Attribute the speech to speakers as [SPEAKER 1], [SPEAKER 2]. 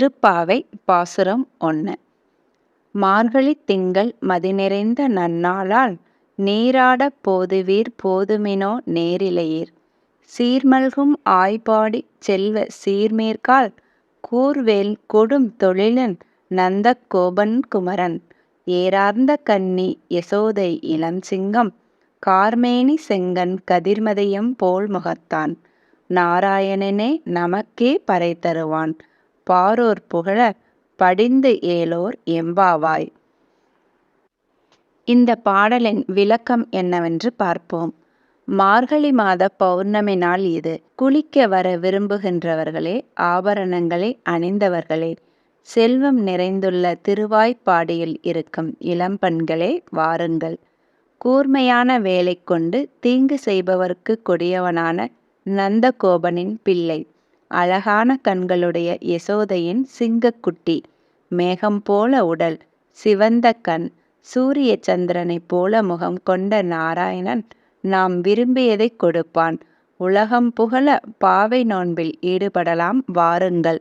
[SPEAKER 1] திருப்பாவை பாசுரம் ஒன்று மார்கழித் திங்கள் மதிநிறைந்த நன்னாளால் நீராடப் போதுவீர் போதுமினோ நேரிழையீர் சீர்மல்கும் ஆய்பாடிச் செல்வ சீர்மீர்காள் கூர்வேல் கொடும் தொழிலன் நந்த கோபன் குமரன். ஏரார்ந்த கன்னி யசோதை இளஞ்சிங்கம் கார்மேனி செங்கன் கதிர்மதியம் போல் முகத்தான். நாராயணனே நமக்கே பறை தருவான். பாரோர் புகழ படிந்து ஏலோர் எம்பாவாய். இந்த பாடலின் விளக்கம் என்னவென்று பார்ப்போம். மார்கழி மாத பௌர்ணமி நாள் இது. குளிக்க வர விரும்புகின்றவர்களே ஆபரணங்களை அணிந்தவர்களே செல்வம் நிறைந்துள்ள திருவாய்ப்பாடியில் இருக்கும் இளம்பெண்களே வாருங்கள். கூர்மையான வேலை கொண்டு தீங்கு செய்பவர்க்கு கொடியவனான நந்தகோபனின் பிள்ளை. அழகான கண்களுடைய யசோதையின் சிங்கக்குட்டி மேகம் போல உடல் சிவந்த கண் சூரிய சந்திரனைப் போல முகம் கொண்ட நாராயணன் நாம் விரும்பியதைக் கொடுப்பான். உலகம் புகழ பாவை நோன்பில் ஈடுபடலாம் வாருங்கள்.